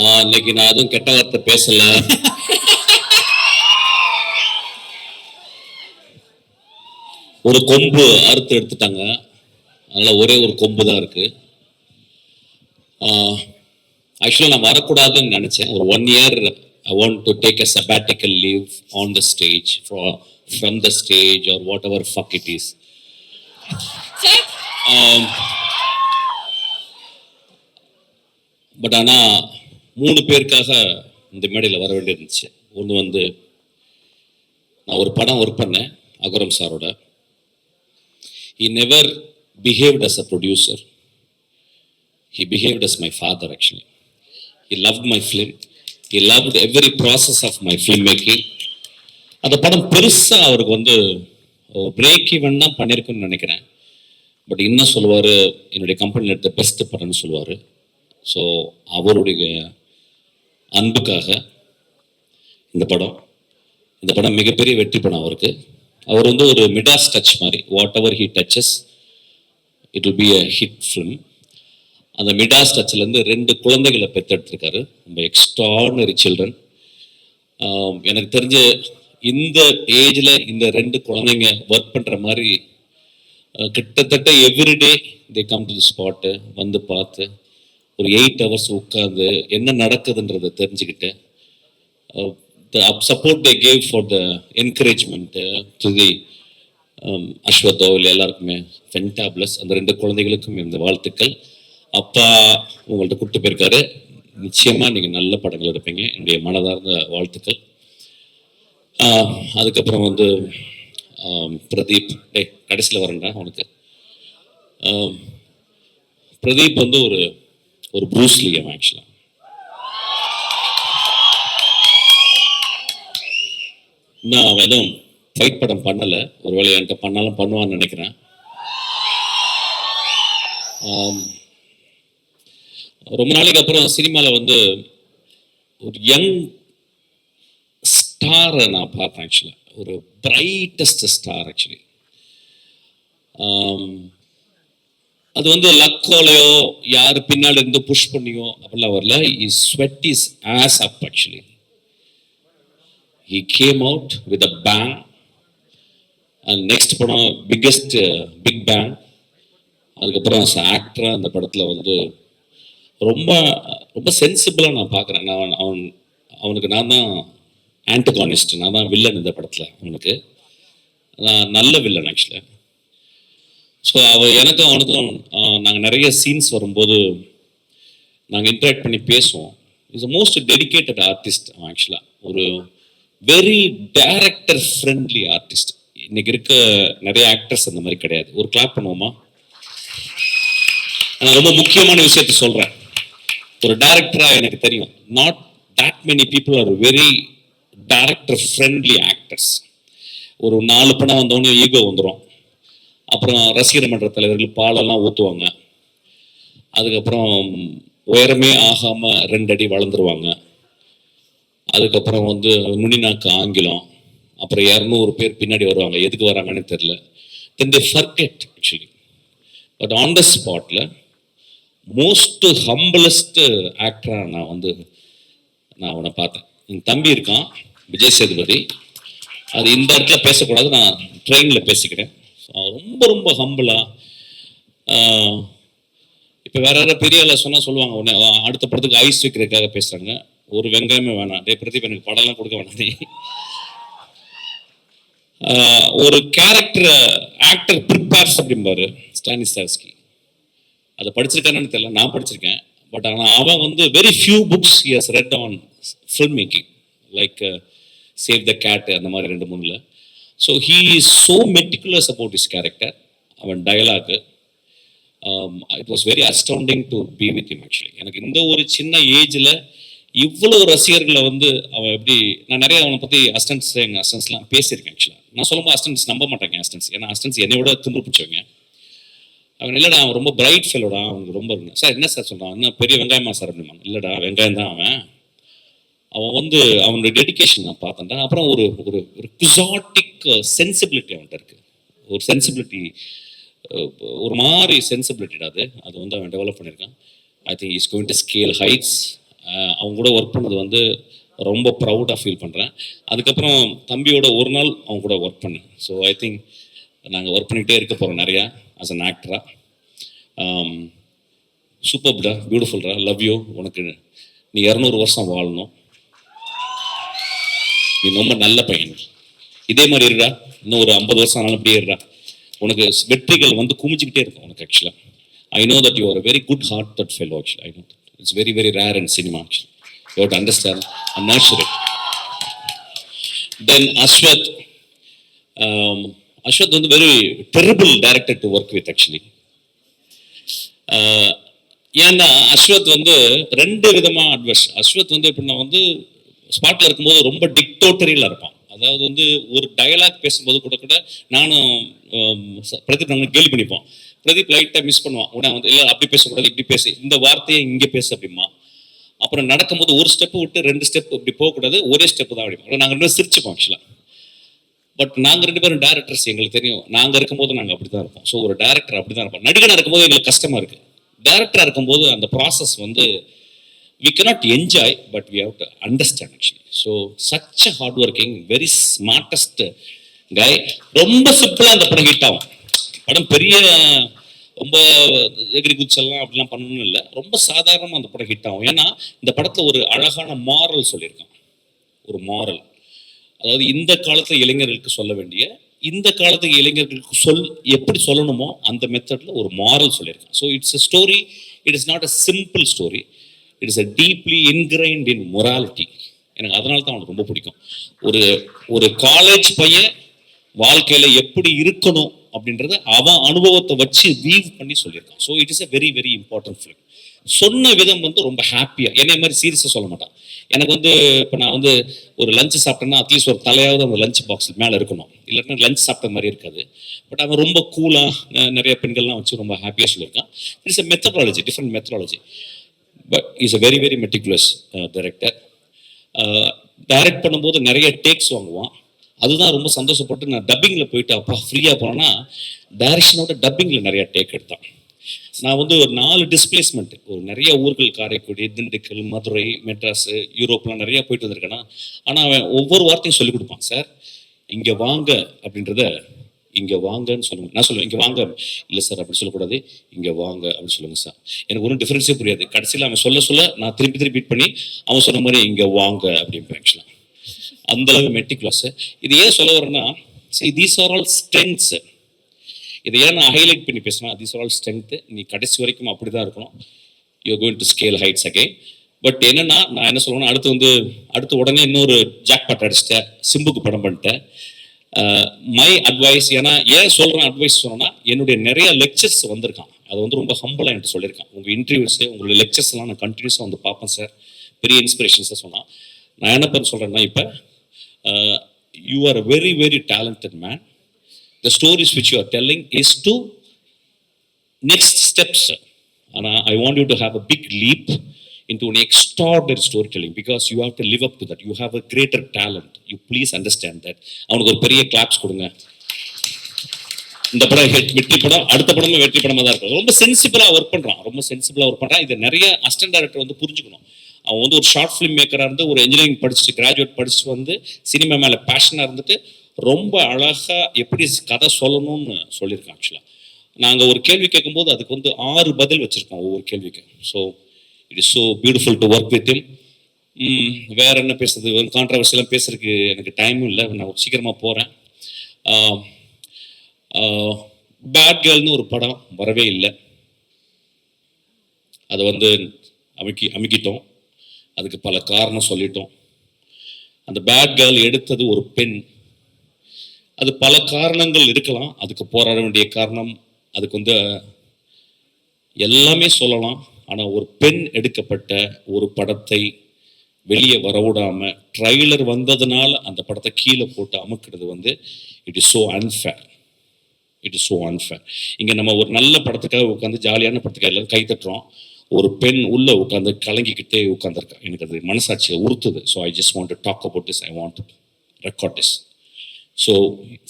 இன்னைக்கு நான் எதுவும் கெட்ட வார்த்தை பேசல. ஒரு கொம்பு அறுத்து எடுத்துட்டாங்க. அதனால ஒரே ஒரு கொம்பு தான் இருக்கு ஆக்சுவலாக நான் வரக்கூடாதுன்னு நினச்சேன். ஒரு one year I want to take a sabbatical leave on the stage from the stage or whatever fuck it is but ஆனால் மூணு பேருக்காக இந்த மேடையில் வர வேண்டியிருந்துச்சு. ஒன்று வந்து நான் ஒரு படம் ஒர்க் பண்ணேன் அகுரம் சாரோட. He never behaved as a producer he behaved as my father actually he love my film he love every process of my film making அந்த படம் பெருசாக அவருக்கு வந்து பிரேக் ஈவன் தான் பண்ணியிருக்குன்னு நினைக்கிறேன். பட் இன்னும் சொல்லுவார் என்னுடைய கம்பெனியில் எடுத்த பெஸ்ட் படம்னு சொல்லுவார். ஸோ அவருடைய அன்புக்காக இந்த படம். இந்த படம் மிகப்பெரிய வெற்றி படம் அவருக்கு. அவர் வந்து ஒரு மிடாஸ் டச் மாதிரி whatever he touches it will be a hit film அந்த மிடாஸ் டச்சிலேருந்து ரெண்டு குழந்தைகளை பெற்றெடுத்திருக்காரு. ரொம்ப எக்ஸ்ட்ரானரி சில்ட்ரன் எனக்கு தெரிஞ்ச இந்த ஏஜில் இந்த ரெண்டு குழந்தைங்க ஒர்க் பண்ணுற மாதிரி கிட்டத்தட்ட everyday they come to the spot வந்து பார்த்து ஒரு எயிட் ஹவர்ஸ் உட்காந்து என்ன நடக்குதுன்றதை தெரிஞ்சுக்கிட்டு the support they gave for the encouragement uh, to the um, Ashwath தோவில் எல்லாருக்குமே ஃபென்டாப்ளஸ் அந்த ரெண்டு குழந்தைகளுக்கும் இந்த வாழ்த்துக்கள். அப்பா உங்கள்கிட்ட கூப்பிட்டு போயிருக்காரு. நிச்சயமாக நீங்கள் நல்ல படங்கள் எடுப்பீங்க. என்னுடைய மனதார்ந்த வாழ்த்துக்கள். அதுக்கப்புறம் வந்து பிரதீப் டே கடைசியில் வரேன்டா அவனுக்கு பிரதீப் வந்து ஒரு ஒரு ப்ரூஸ்லி ஆக்சுவலாக இன்னும் அவன் எதுவும் ஃபைட் படம் பண்ணலை. ஒருவேளை என்கிட்ட பண்ணாலும் பண்ணுவான்னு நினைக்கிறேன். ரொம்ப நாளைக்கு அப்புறம் சினிமாவில் வந்து ஒரு யங் ஸ்டாரை நான் பார்த்தேன் ஆக்சுவலாக ஒரு பிரைட்டஸ்ட் ஸ்டார் ஆக்சுவலி அது வந்து லக்கோலையோ யார் பின்னால் இருந்து புஷ் பண்ணியோ அப்படிலாம் வரல. Is sweat is as up actually he came out with a bang and next படம் பிக்கெஸ்ட் பிக் பேங் அதுக்கப்புறம் ஆக்டராக அந்த படத்தில் வந்து ரொம்ப ரொம்ப சென்சிபிளாக நான் பார்க்குறேன். நான் அவன் அவனுக்கு நான் தான் ஆன்டகானிஸ்ட் நான் தான் வில்லன் இந்த படத்தில் அவனுக்கு. நான் நல்ல வில்லன் ஆக்சுவலாக ஸோ அவ எனக்கும் அவனுக்கும் நாங்கள் நிறைய சீன்ஸ் வரும்போது நாங்கள் இன்ட்ராக்ட் பண்ணி பேசுவோம். இஸ் மோஸ்ட் டெடிகேட்டட் ஆர்டிஸ்ட் ஆக்சுவலாக ஒரு வெரி டைரக்டர் ஃப்ரெண்ட்லி ஆர்டிஸ்ட் இன்னைக்கு இருக்க நிறைய ஆக்டர்ஸ் அந்த மாதிரி கிடையாது. ஒரு கிளாப் பண்ணுவோமா? நான் ரொம்ப முக்கியமான விஷயத்த சொல்கிறேன் ஒரு டேரக்டராக எனக்கு தெரியும். Not that many people are very director friendly actors ஒரு நாலு படம் வந்தவொடனே ஈகோ வந்துடும் அப்புறம் ரசிகர் மன்ற தலைவர்கள் பாலெல்லாம் ஊற்றுவாங்க அதுக்கப்புறம் உயரமே ஆகாமல் ரெண்டு அடி வளர்ந்துருவாங்க. அதுக்கப்புறம் வந்து நுனிநாக்கு ஆங்கிலம் அப்புறம் இரநூறு பேர் பின்னாடி வருவாங்க. எதுக்கு வராங்கன்னு தெரில then they forget actually but on the ஸ்பாட்டில் மோஸ்ட் ஹம்பிளஸ்ட் ஆக்டராக நான் வந்து நான் அவனை பார்த்தேன். என் தம்பி இருக்கான் விஜய் சேதுபதி. அது இந்த இடத்துல பேசக்கூடாது நான் ட்ரெயினில் பேசிக்கிறேன். ரொம்ப ரொம்ப ஹம்பிளாக இப்போ வேற யாராவது பெரிய ஆளை சொன்னால் சொல்லுவாங்க உடனே அடுத்த படத்துக்கு ஐஸ் வைக்கிறதுக்காக பேசுகிறாங்க ஒரு வெங்காயமே வேணாம். டே பிரதீப் எனக்கு படம்லாம் கொடுக்க வேணாம் ஒரு கேரக்டர் ஆக்டர் ப்ரிப்பேர்ஸ் அப்படிம்பாரு ஸ்டானிஸ்டாஸ்கி அதை படிச்சிருக்கானு தெரியல நான் படிச்சிருக்கேன். பட் ஆனால் அவன் வந்து very few books has read on film making like Save the Cat அந்த மாதிரி ரெண்டு மூணில். So he is so meticulous about is character அவன் dialogue it was very astounding to be with him actually எனக்கு இந்த ஒரு சின்ன ஏஜில் இவ்வளோ ரசிகர்களை வந்து அவன் எப்படி நான் நிறைய அவனை பற்றி அஸ்டன்ஸ் எங்கள் அஸ்டன்ஸ்லாம் பேசியிருக்கேன் ஆக்சுவலாக நான் சொல்லும்போது அஸ்டன்ஸ் நம்ப மாட்டாங்க அஸ்டன்ஸ் ஏன்னா அஸ்டன்ஸ் என்னை விட திமிரு பிடிச்சவங்க. அவன் இல்லைடா அவன் ரொம்ப பிரைட் ஃபெல்லோடா அவனுக்கு ரொம்ப சார் என்ன சார் சொல்கிறான் என்ன பெரிய வெங்காயமா சார் அப்படிமா இல்லைடா வெங்காயம் தான் அவன். அவன் வந்து அவனுடைய டெடிகேஷன் நான் பார்த்தேன் அப்புறம் ஒரு ஒரு ஒரு குசாட்டிக் சென்சிபிலிட்டி uh, அவன்கிட்ட இருக்கு. ஒரு சென்சிபிலிட்டி uh, ஒரு மாதிரி சென்சிபிலிட்டிடா அது. அது வந்து அவன் டெவலப் பண்ணியிருக்கான். I think is going to scale heights அவங்க கூட ஒர்க் பண்ணது வந்து ரொம்ப ப்ரௌடாக ஃபீல் பண்ணுறேன் அதுக்கப்புறம் தம்பியோட ஒரு நாள் அவங்க கூட ஒர்க் பண்ணேன். ஸோ ஐ திங்க் நாங்கள் ஒர்க் பண்ணிகிட்டே இருக்க போகிறோம் நிறையா ஆஸ் அன் ஆக்டராக சூப்பர்டா பியூட்டிஃபுல்டா லவ் யூ உனக்கு நீ இரநூறு வருஷம் வாழணும். நீ ரொம்ப நல்ல பையன். இதே மாதிரி இருடா. இன்னும் ஒரு ஐம்பது வருஷம் ஆனாலும் அப்படியே இருடா. உனக்கு வெற்றிகள் வந்து குமிஞ்சிக்கிட்டே இருக்கும் உனக்கு ஆக்சுவலாக I know that you are very good heart that fellow actually I know it's very very rare in cinema actually you to understand and nurture then Ashwath Ashwath வந்து very terrible director to work with actually ஏன்னா அஸ்வத் வந்து ரெண்டு விதமாக advice Ashwath வந்து எப்படின்னா வந்து ஸ்பாட்ல இருக்கும்போது ரொம்ப டிக்டோட்டரியலா இருப்பான். அதாவது வந்து ஒரு டயலாக் பேசும்போது கூட கூட நானும் பிரதீப் நாங்கள் கேள்வி பண்ணிப்போம். பிரதீப் லைட்டாக மிஸ் பண்ணுவான். உடனே வந்து இல்லை அப்படி பேசக்கூடாது இப்படி பேசு. இந்த வார்த்தையை இங்கே பேசு அப்படிமா அப்புறம் நடக்கும்போது ஒரு ஸ்டெப் விட்டு ரெண்டு ஸ்டெப் இப்படி போகக்கூடாது. ஒரே ஸ்டெப் தான் அப்படிமா நாங்கள் ரெண்டு பேரும் சிரிச்சுப்போம் ஆக்சுவலாக பட் நாங்கள் ரெண்டு பேரும் டேரக்டர்ஸ் எங்களுக்கு தெரியும். நாங்கள் இருக்கும்போது நாங்கள் அப்படி தான் இருப்போம். ஸோ ஒரு டேரக்டர் அப்படி தான் இருப்போம் நடிகனாக இருக்கும்போது எங்களுக்கு கஷ்டமாக இருக்குது டேரக்டராக இருக்கும்போது அந்த ப்ராசஸ் வந்து we cannot enjoy but we have to understand actually so such a hard working very smartest guy ரொம்ப சிம்பிளாக அந்த படம் ஹிட் ஆகும். படம் பெரிய ரொம்ப எகிரி குச்செல்லாம் அப்படிலாம் பண்ணணும்னு இல்லை. ரொம்ப சாதாரணமாக அந்த படம் ஹிட் ஆகும். ஏன்னா இந்த படத்தில் ஒரு அழகான மாரல் சொல்லியிருக்கான் ஒரு மாரல் அதாவது இந்த காலத்து இளைஞர்களுக்கு சொல்ல வேண்டிய இந்த காலத்து இளைஞர்களுக்கு சொல் எப்படி சொல்லணுமோ அந்த மெத்தடில் ஒரு மாரல் சொல்லியிருக்கான் so it's a story it is not a simple story it is a deeply ingrained in morality எனக்கு அதனால தான் அவனுக்கு ரொம்ப பிடிக்கும். ஒரு ஒரு காலேஜ் பையன் வாழ்க்கையில எப்படி இருக்கணும் அப்படின்றத அவன் அனுபவத்தை வச்சு வீவ் பண்ணி சொல்லியிருக்கான். So it is a very very important film சொன்ன விதம் வந்து ரொம்ப ஹாப்பியா என்னை மாதிரி சீரியஸாக சொல்ல மாட்டான். எனக்கு வந்து இப்போ நான் வந்து ஒரு லஞ்ச் சாப்பிட்டேன்னா அட்லீஸ்ட் ஒரு தலையாவது அந்த லஞ்ச் பாக்ஸ் மேலே இருக்கணும். இல்லைன்னா லஞ்ச் சாப்பிட்ட மாதிரி இருக்காது. பட் அவன் ரொம்ப கூலாக நிறைய பெண்கள்லாம் வச்சு ரொம்ப ஹாப்பியாக சொல்லியிருக்கான். It's a methodology different methodology but is a very very meticulous director direct பண்ணும்போது நிறைய டேக்ஸ் வாங்குவான். அதுதான் ரொம்ப சந்தோஷப்பட்டு நான் டப்பிங்கில் போயிட்டு அப்பா ஃப்ரீயாக போனேன்னா டைரக்ஷனோட டப்பிங்கில் நிறையா டேக் எடுத்தான். நான் வந்து ஒரு நாலு டிஸ்பிளேஸ்மெண்ட் ஒரு நிறைய ஊர்கள் காரைக்குடி திண்டுக்கல் மதுரை மெட்ராஸ் யூரோப்லாம் நிறைய போயிட்டு வந்திருக்கேன்னா ஆனால் அவன் ஒவ்வொரு வார்த்தையும் சொல்லிக் கொடுப்பான் சார் இங்கே வாங்க அப்படின்றத இங்கே வாங்கன்னு சொல்லுங்க. நான் சொல்லுவேன் இங்கே வாங்க. இல்லை சார் அப்படி சொல்லக்கூடாது. இங்கே வாங்க அப்படின்னு சொல்லுங்க சார். எனக்கு ஒன்றும் டிஃப்ரென்ஸே புரியாது. கடைசியில் அவன் சொல்ல சொல்ல நான் திருப்பி திருப்பி பீட் பண்ணி அவன் சொன்ன மாதிரி இங்கே வாங்க அப்படிம்பேன் ஆக்சுவலாக அந்த அளவு மெட்டிகுலஸ் இது ஏன் சொல்ல வரேன்னா தீஸ் ஆர் ஆல் ஸ்ட்ரென்த்ஸ் இதை ஏன் நான் ஹைலைட் பண்ணி பேசினா தீஸ் ஆர் ஆல் ஸ்ட்ரென்த்து நீ கடைசி வரைக்கும் அப்படி தான் இருக்கணும். You going to scale heights again but என்னன்னா நான் என்ன சொல்லுவேன்னா அடுத்து வந்து அடுத்து உடனே இன்னொரு ஜாக் பாட் அடிச்சிட்டேன். சிம்புக்கு படம் பண்ணிட்டேன். மை அட்வைஸ் ஏன்னா ஏன் சொல்கிறேன் அட்வைஸ் சொன்னேன்னா என்னுடைய நிறைய லெக்சர்ஸ் வந்திருக்கான். அது வந்து ரொம்ப ஹம்பிளாக என்கிட்ட சொல்லியிருக்கான். உங்கள் இன்டர்வியூஸ் உங்களுடைய லெக்சர்ஸ்லாம் எல்லாம் நான் கண்டினியூஸாக வந்து பார்ப்பேன் சார் பெரிய இன்ஸ்பிரேஷன்ஸாக சொன்னான். நான் என்ன பண்ண சொல்கிறேன்னா இப்போ you are a very very talented man the stories which you are telling is to next steps ஆனால் I want you to have a big leap into an extraordinary storytelling because you have to live up to that. You have a greater talent. You please understand that. அவனுக்கு ஒரு பெரிய claps கொடுங்க. இந்த படம் head வெற்றி படம் அடுத்த படமும் வெற்றி படமாக தான் இருக்கும். ரொம்ப சென்சிபிளாக ஒர்க் பண்ணுறான் ரொம்ப சென்சிபிளாக ஒர்க் பண்ணுறான் இதை நிறைய அசிஸ்டன்ட் டேரக்டர் வந்து புரிஞ்சுக்கணும். அவன் வந்து ஒரு ஷார்ட் ஃபிலிம் மேக்கராக இருந்து ஒரு இன்ஜினியரிங் படிச்சுட்டு கிராஜுவேட் படிச்சுட்டு வந்து சினிமா மேலே பேஷனாக இருந்துட்டு ரொம்ப அழகாக எப்படி கதை சொல்லணும்னு சொல்லியிருக்கான் ஆக்சுவலாக நாங்கள் ஒரு கேள்வி கேட்கும்போது அதுக்கு வந்து ஆறு பதில் வச்சுருக்கோம் ஒவ்வொரு கேள்விக்கு so it is so beautiful to work with him. Mm, வேற என்ன பேசுறது? ஒரு எல்லாம் பேசுறதுக்கு எனக்கு டைமும் இல்லை. நான் சீக்கிரமாக போகிறேன் பேட் கேர்ள்னு ஒரு படம் வரவே இல்லை. அதை வந்து அமுக்கி அமுக்கிட்டோம். அதுக்கு பல காரணம் சொல்லிட்டோம். அந்த பேட் கேர்ள் எடுத்தது ஒரு பெண். அது பல காரணங்கள் இருக்கலாம். அதுக்கு போராட வேண்டிய காரணம் அதுக்கு வந்து எல்லாமே சொல்லலாம். ஆனால் ஒரு பெண் எடுக்கப்பட்ட ஒரு படத்தை வெளியே வரவிடாம ட்ரைலர் வந்ததுனால அந்த படத்தை கீழே போட்டு அமுக்கிறது வந்து it is so unfair it is so unfair இங்கே நம்ம ஒரு நல்ல படத்துக்காக உட்காந்து ஜாலியான படத்துக்காக எல்லாரும் கை தட்டுறோம். ஒரு பெண் உள்ள உட்காந்து கலங்கிக்கிட்டே உட்காந்துருக்கா எனக்கு அது மனசாட்சியை உறுத்துது. So I just want to talk about this I want record this so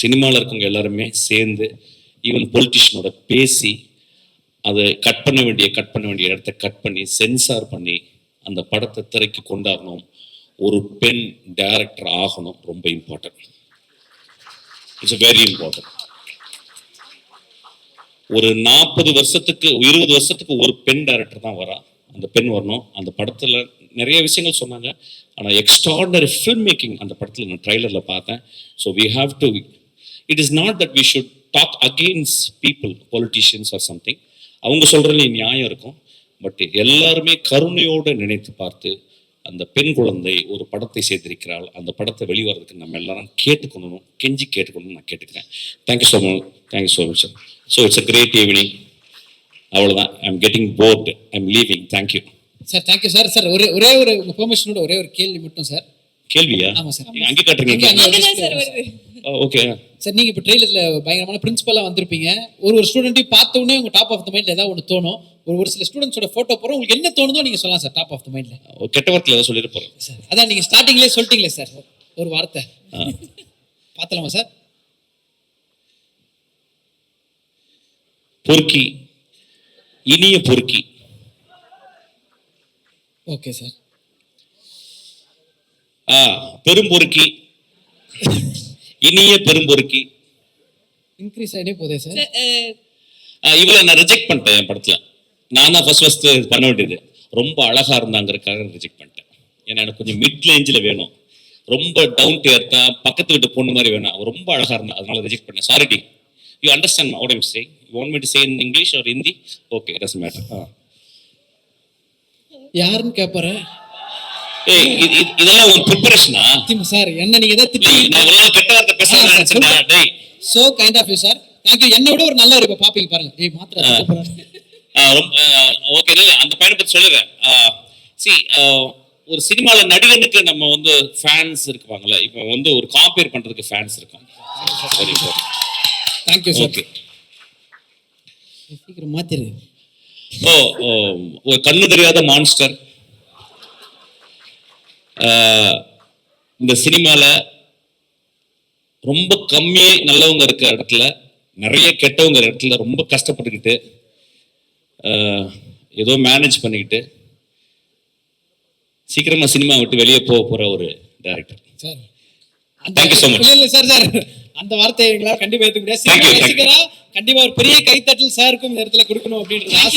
சினிமாவில் இருக்கவங்க எல்லாருமே சேர்ந்து ஈவன் பொலிட்டிஷியனோட பேசி அதை கட் பண்ண வேண்டிய கட் பண்ண வேண்டிய இடத்த கட் பண்ணி சென்சார் பண்ணி அந்த படத்தை திரைக்கு கொண்டாடணும். ஒரு பெண் டைரக்டர் ஆகணும் ரொம்ப இம்பார்ட்டன்ட் இட்ஸ் வெரி இம்பார்ட்டன்ட் ஒரு நாற்பது வருஷத்துக்கு இருபது வருஷத்துக்கு ஒரு பெண் டைரக்டர் தான் வரா. அந்த பெண் வரணும். அந்த படத்தில் நிறைய விஷயங்கள் சொன்னாங்க. ஆனால் எக்ஸ்ட்ராடனரி ஃபில்ம் மேக்கிங் அந்த படத்தில் நான் ட்ரைலரில் பார்த்தேன். So we have to it is not that we should talk against people politicians or something அவங்க சொல்றதுல நியாயம் இருக்கும். பட் எல்லாருமே கருணையோடு நினைத்து பார்த்து அந்த பெண் குழந்தை ஒரு படத்தை செய்திருக்கிறாள் அந்த படத்தை வெளிவரதுக்கு நம்ம எல்லாரும் கேட்டுக்கொள்ளணும். கெஞ்சி கேட்டுக்கொள்ளணும் நான் கேட்டுக்கிறேன். Thank you so much thank you so much so it's a great evening அவ்வளோதான் I am getting bored I am leaving thank you sir thank you sir sir ஒரே ஒரே ஒரு பெர்மிஷனோட ஒரே ஒரு கேள்வி மட்டும் சார் கேள்வியா? ஆமா சார். அங்கே காட்டுறீங்க. ஓகே சார் நீங்க இப்போ ட்ரெயிலர்ல பயங்கரமான பிரின்சிபலா வந்திருப்பீங்க. ஒரு ஒரு ஸ்டூடெண்ட்டையும் பார்த்த உடனே உங்க டாப் ஆஃப் த மைண்ட்ல ஏதாவது ஒன்று தோணும். ஒரு ஒரு சில ஸ்டூடெண்ட்ஸோட போட்டோ போறோம் உங்களுக்கு என்ன தோணுதோ நீங்க சொல்லலாம் சார் டாப் ஆஃப் த மைண்ட்ல கெட்ட வார்த்தையில் ஏதாவது சொல்லிட்டு போகிறேன் சார் அதான் நீங்க ஸ்டார்டிங்லேயே சொல்லிட்டீங்களே சார் ஒரு வார்த்தை. பார்த்தலாமா சார் பொறுக்கி இனிய பொறுக்கி. ஓகே சார் ஆ பெரும்பொறுக்கி இனிய பெரும்பொறுக்கி இன்க்ரீஸ் ஆகிட்டே போதே சார் ஆ, இவளை நான் ரிஜெக்ட் பண்ணிட்டேன் என் படத்துல. நான் தான் ஃபர்ஸ்ட் ஃபர்ஸ்ட் பண்ண வேண்டியது. ரொம்ப அழகா இருந்தாங்கிறதுக்காக ரிஜெக்ட் பண்ணிட்டேன். ஏன்னா எனக்கு கொஞ்சம் மிட் ரேஞ்சில் வேணும். ரொம்ப டவுன் டு எர்த்தா பக்கத்து வீட்டு பொண்ணு மாதிரி வேணும். அவ ரொம்ப அழகா இருந்தா அதனால ரிஜெக்ட் பண்ணேன். Sorry do you understand what I'm say you want me to say in English or Hindi okay does matter யாருன்னு கேட்பாரு ஏய் இது- இது- இதெல்லாம் ஒரு ப்ரிப்பரேஷனா சார் என்ன நீங்க ஏதாவது திட்டி நான் இவ்வளவு கெட்ட so kind of you sir thank you என்னை விட ஒரு நல்ல இப்போ பாப்பீங்க பாருங்க. ஏய் மாத்திரை ஓகே அந்த பையனை பத்தி சொல்லுறேன் சி ஒரு சினிமால நடிகனுக்கு நம்ம வந்து ஃபேன்ஸ் இருப்பாங்கல்ல இப்போ வந்து ஒரு காம்பேர் பண்றதுக்கு ஃபேன்ஸ் இருக்கும் குட் தேங்க்யூ சார் ஓகே சீக்கிரம் மாத்திரு. ஓ ஒரு கண்ணு தெரியாத மான்ஸ்டர் இந்த சினிமால ரொம்ப கம்மி நல்லவங்க இருக்க இடத்துல நிறைய கெட்டவங்க இடத்துல ரொம்ப கஷ்டப்பட்டுக்கிட்டு ஏதோ மேனேஜ் பண்ணிக்கிட்டு சீக்கிரமா சினிமா விட்டு வெளியே போக போற ஒரு டைரக்டர் சார் அந்த Thank you so much. இல்ல இல்ல சார் சார் அந்த வார்த்தையை எங்களால கண்டிப்பா ஏத்துக்க முடியாது. Thank cinema you, thank you. ரசிகரா கண்டிப்பா ஒரு பெரிய கைத்தட்டல் சாருக்கும் இந்த இடத்துல கொடுக்கணும் அப்படின்ற ஆசை